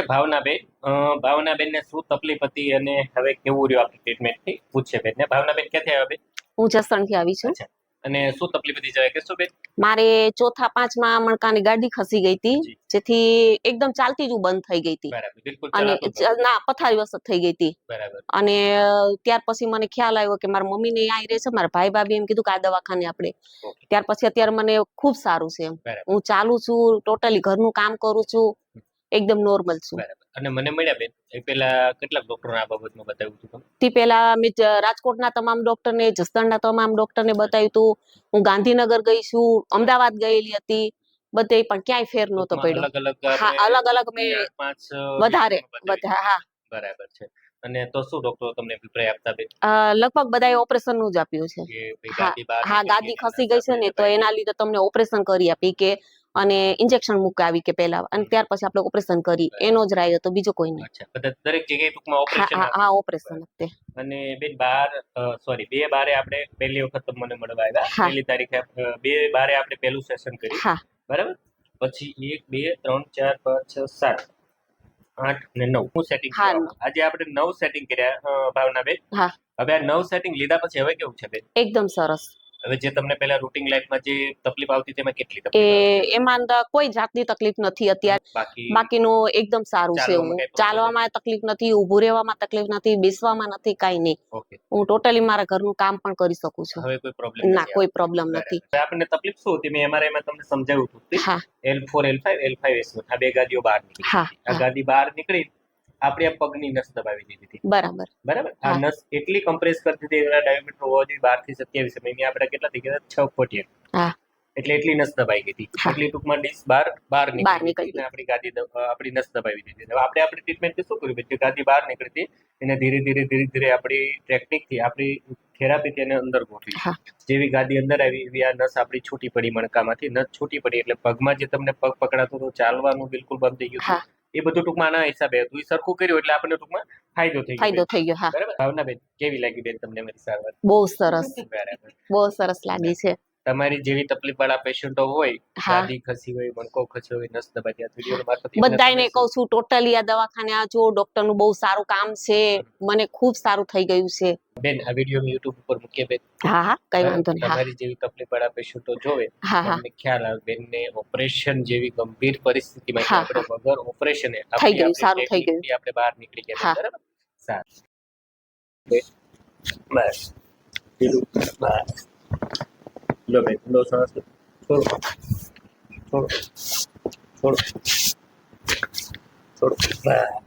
છે ભાવનાબેન. ભાવનાબેનને શું તકલીફ હતી અને હવે કેવું રહ્યું આપણી ટ્રીટમેન્ટથી પૂછશે બેનને ભાવનાબેન ક્યાંથી આવ્યા બેન? હું જસણથી આવી છું. અને શું તકલીફ હતી જરા કહેશો બેન? મારે ચોથા પાંચમાં મણકાની ગાડી ખસી ગઈ હતી જેથી એકદમ ચાલતી જ બંધ થઈ ગઈ હતી. અને ના પથારી વસત થઈ ગઈ હતી. અને ત્યાર પછી મને ખ્યાલ આવ્યો કે મારા મમ્મી ને અહીં રહે છે મારા ભાઈ ભાભી એમ કીધું કે આ દવાખાને આપણે. ત્યાર પછી અત્યારે મને ખૂબ સારું છે હું ચાલુ છું ટોટલી ઘરનું કામ કરું છું. એકદમ નોર્મલ છું. અને મને મળ્યા બેન? એ પેલા કેટલાક ડોક્ટરોને આ બાબતમાં બતાવ્યું હતું તે પેલા મેં રાજકોટના તમામ ડોક્ટરને જસદણના તમામ ડોક્ટરને બતાવ્યું હતું. હું ગાંધીનગર ગઈ છું અમદાવાદ ગયેલી હતી. બધે પણ ક્યાંય ફેર નહોતો પડ્યો. હા અલગ અલગ મેં વધારે બધા હા. બરાબર છે. અને તો શું ડોક્ટરો તમને અભિપ્રાય આપતા બેન? લગભગ બધાએ ઓપરેશનનું જ આપ્યું છે. હા, ગાદી ખસી ગઈ છે ને તો એના લીધે તમને ઓપરેશન કરી આપી કે અને ઇન્જેક્શન મુકાવી કે પહેલા. અને ત્યાર પછી આપણે ઓપરેશન કરી. એનો જ રાય હતો બીજો કોઈ નહીં. દરેક જગ્યાએ ટૂંકમાં ઓપરેશન હા ઓપરેશન તે અને બેન બાર સોરી બે બારે આપણે પહેલી વખત મને મળવા આવ્યા. પહેલી તારીખે બે બારે આપણે પહેલું સેશન કર્યું. હા. બરાબર? પછી એક બે ત્રણ ચાર પાંચ છ સાત આઠ ને નવ. હું સેટિંગ હા, આજે આપણે નવ સેટિંગ કર્યા ભાવના બેન હવે આ નવ સેટિંગ લીધા પછી હવે કેવું છે બેન? એકદમ સરસ. હવે જે તમને પહેલા રૂટિન લાઈફમાં જે તકલીફ આવતી તેમાં કેટલી તકલીફ? એમાં અંદર કોઈ જાતની તકલીફ નથી અત્યારે. બાકીનું એકદમ સારું છે હું ચાલવામાં તકલીફ નથી ઊભું રહેવામાં તકલીફ નથી બેસવામાં નથી કાંઈ નહીં. હું ટોટલી મારા ઘરનું કામ પણ કરી શકું છું. હવે કોઈ પ્રોબ્લેમ ના કોઈ પ્રોબ્લેમ નથી. આપણને તકલીફ શું હતી? મેં અમારે માં તમને સમજાવ્યું હતું હા. L four L five L five S આ બે ગાદીઓ બહાર નીકળી આ હા. ગાદી બહાર નીકળી આપણે આ પગની નસ દબાવી દીધી હતી. બરાબર. બરાબર? આ નસ એટલી કમ્પ્રેસ કરતી હતી એના ડાયામીટર હોવા જોઈએ બારથી સત્યાવીસ એની આપણે કેટલા થઈ ગયા? છ ફૂટ હા. એટલે એટલી નસ દબાઈ ગઈ હતી. એટલી ટૂંકમાં ડીશ બહાર બહાર નીકળી ગઈ આપણી ગાદી આપણી નસ દબાવી દીધી હવે આપણે આપણી ટ્રીટમેન્ટ શું કર્યું? જે ગાદી બહાર નીકળી હતી એને ધીરે ધીરે ધીરે ધીરે આપણી ટેકનિકથી આપણી થેરાપીથી એને અંદર ગોઠવી. જેવી ગાદી અંદર આવી એવી આ નસ આપણી છૂટી પડી મણકામાંથી. નસ છૂટી પડી એટલે પગમાં જે તમને પગ પકડાતો હતો ચાલવાનું બિલકુલ બંધ થઈ ગયું હતું. એ બધું ટૂંકમાં આના હિસાબે હતું. એ સરખું કર્યું એટલે આપણને ટૂંકમાં ફાયદો થઈ ફાયદો થઈ ગયો હા. બરાબર? ભાવના બેન કેવી લાગી બેન તમને મારી સારવાર? બહુ સરસ. બહુ સરસ લાગી છે. તમારી જેવી તકલીફ વાળા પેશન્ટો હોય હા. ખસી હોય મણકો ખસ્યો હોય નસ દબાઈ આ વીડિયો મારફત બધાને કહું છું ટોટલી આ દવાખાને આ જો ડોક્ટરનું બહુ સારું કામ છે. મને ખૂબ સારું થઈ ગયું છે. બેન આ વીડિયો યુટ્યુબ ઉપર મૂકીએ બેન. હા હા કઈ વાંધો નહીં તમારી જેવી તકલીફ વાળા પેશન્ટો જોવે તમને ખ્યાલ આવે બેન ને ઓપરેશન જેવી ગંભીર પરિસ્થિતિમાં આપણે વગર ઓપરેશન થઈ ગયું, સારું થઈ ગયું. આપણે બહાર નીકળી ગયા બરાબર? સારું. બસ બસ. લો બેન લો શ્વાસ છોડો છોડો છોડો છોડો બસ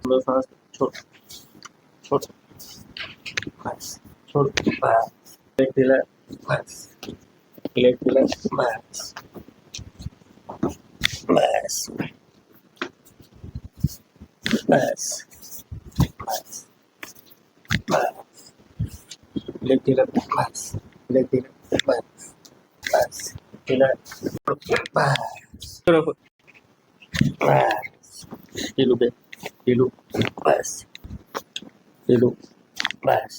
લો શ્વાસ છોડો છોડો બસ છોડો બસ એક ઢીલા બસ એક ઢીલા બસ બસ બસ બસ બસ leg ઢીલા બસ leg ઢીલા બસ બસ ઢીલા બસ બરોબર બસ ઢીલું બે ઢીલું બસ ઢીલું બસ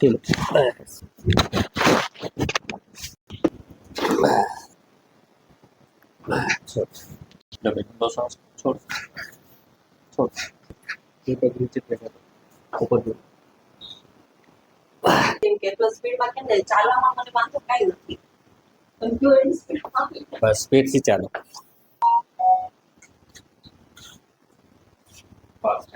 ઢીલું છોડ ડબે દો શ્વાસ છોડ છોડ નીચે ફેંકો ઉપર ને બસ સ્પીડથી ચાલો. ફાસ્ટ